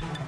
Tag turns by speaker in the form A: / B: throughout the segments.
A: you.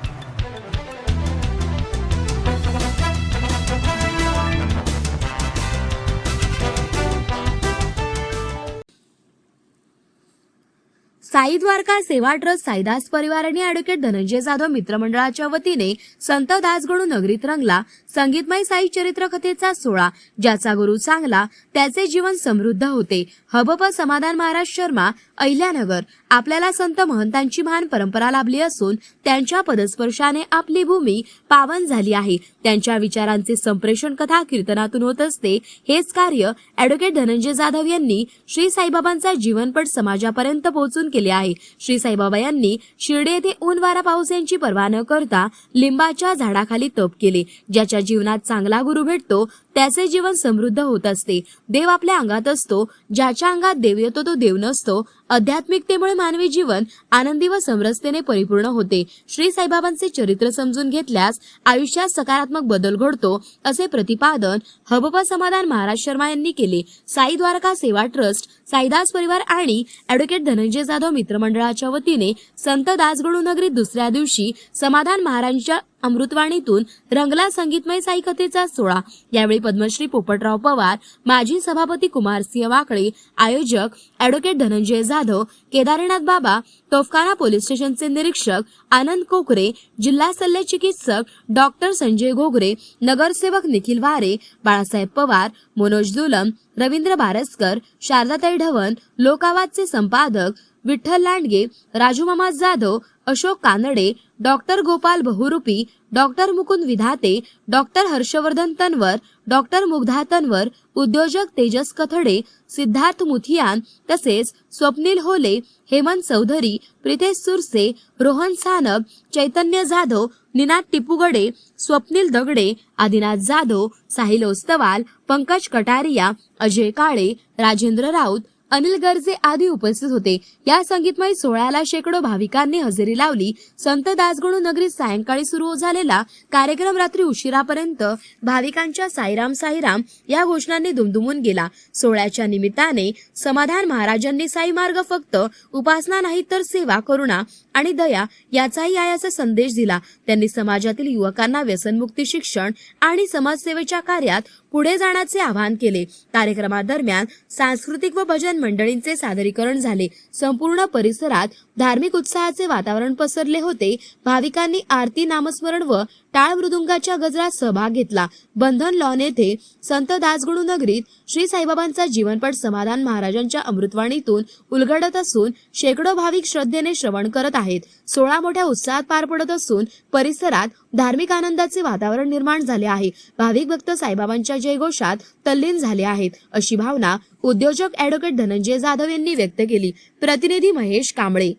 A: Sai Dwarka सेवा trust Saidas परिवार आणि ॲडव्होकेट धनंजय जाधव मित्रमंडळाच्या वतीने संत दासगणू नगरीत रंगला संगीतमय साई चरित्र कथेचा सोहळा ज्याचा गुरु चांगला त्याचे जीवन समृद्ध होते. हबप समाधान महाराज शर्मा अहिल्यानगर. आपल्याला संत महंतांची महान परंपरा लाभली असून त्यांच्या पदस्पर्शाने आपली भूमी पावन झाली आहे. त्यांच्या विचारांचे संप्रेषण कथा कीर्तनातून होत असते. हेच कार्य ॲडव्होकेट धनंजय जाधव यांनी श्री साईबाबांचा जीवनपट समाजापर्यंत पोहोचून केले. आहे. श्री साईबाबा यांनी शिर्डी येथे ऊन वारा पाऊस यांची पर्वा न करता लिंबाच्या झाडाखाली तप केले. ज्याच्या जीवनात चांगला गुरु भेटतो त्याचे जीवन समृद्ध होत असते. देव आपल्या अंगात असतो. ज्याच्या अंगात देव येतो तो देव नसतो. आध्यात्मिकतेमुळे मानवी जीवन आनंदी व समरसतेने परिपूर्ण होते. श्री साईबाबांचे चरित्र समजून घेतल्यास आयुष्यात सकारात्मक बदल घडतो असे प्रतिपादन हबप समाधान महाराज शर्मा यांनी केले. साई द्वारका सेवा ट्रस्ट साईदास परिवार आणि ऍडव्होकेट धनंजय जाधव मित्रमंडळाच्या वतीने संत दासगडू नगरीत दुसऱ्या दिवशी समाधान महाराजांच्या अमृतवाणीतून रंगला संगीतमय साईकथेचा सोहळा. यावेळी पद्मश्री पोपटराव पवार माजी सभापती कुमारसिंह वाकळे आयोजक ॲडव्होकेट धनंजय जाधव केदारनाथ बाबा तोफखाना पोलीस स्टेशनचे निरीक्षक आनंद कोकरे जिल्हा शल्य चिकित्सक डॉक्टर संजय घोगरे नगरसेवक निखिल वारे बाळासाहेब पवार मनोज दुलम रवींद्र भारसकर शारदाताई ढवण लोकावादचे संपादक Vitthal Landge Rajumama Jadhav Ashok Kanade doctor Gopal Bahurupi doctor Mukund Vidhate doctor Harshvardhan Tanwar doctor Mugdha Tanwar उद्योजक तेजस कथडे सिद्धार्थ मुथियान तसेच स्वप्नील होले हेमंत चौधरी प्रितेश सुरसे रोहन सानप चैतन्य जाधव निनाद टिपुगडे स्वप्नील दगडे आदिनाथ जाधव साहिल ओस्तवाल पंकज कटारिया अजय काळे राजेंद्र राऊत अनिल गर्जे आदी उपस्थित होते. या संगीतमय सोहळ्याला शेकडो भाविकांनी हजेरी लावली. संत दासगणू नगरीत सायंकाळी सुरू झालेला कार्यक्रम रात्री उशिरापर्यंत भाविकांच्या साईराम साईराम या घोषणांनी दुमदुमून गेला. सोहळ्याच्या निमित्ताने समाधान महाराजांनी साई मार्ग फक्त उपासना नाही तर सेवा करुणा आणि दया याचाही आयाचा संदेश दिला. त्यांनी समाजातील युवकांना व्यसनमुक्ती शिक्षण आणि समाजसेवेच्या कार्यात पुढे जाण्याचे आवाहन केले. कार्यक्रमादरम्यान सांस्कृतिक व भजन मंडळींचे सादरीकरण झाले. संपूर्ण परिसरात धार्मिक उत्साहाचे वातावरण पसरले होते. भाविकांनी आरती नामस्मरण व टाळ मृदुंगाच्या गजरात सहभाग घेतला. बंधन लॉन येथे संत दासगणू नगरीत श्री साईबाबांचा जीवनपट समाधान महाराजांच्या अमृतवाणीतून उलगडत असून शेकडो भाविक श्रद्धेने श्रवण करत आहेत. सोळा मोठ्या उत्साहात पार पडत असून परिसरात धार्मिक आनंदाचे वातावरण निर्माण झाले आहे. भाविक भक्त साईबाबांच्या जयघोषात तल्लीन झाले आहेत. अशी भावना उद्योजक ऍडव्होकेट धनंजय जाधव यांनी व्यक्त केली. प्रतिनिधी महेश कांबळे.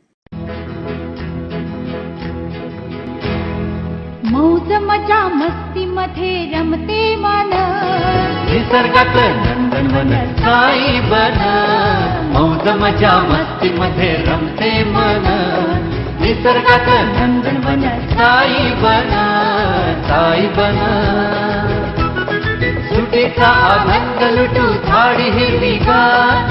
B: मौज मजा मस्ती मध्ये रमते मन
C: निसर्गात नंदनवन साई बन. मौज मजा मस्ती मध्ये रमते मन. निसर्गात नंदनवन साई बन. साई बन. सुटीचा आनंद लुटू झाडी हिरवीगार प्राणी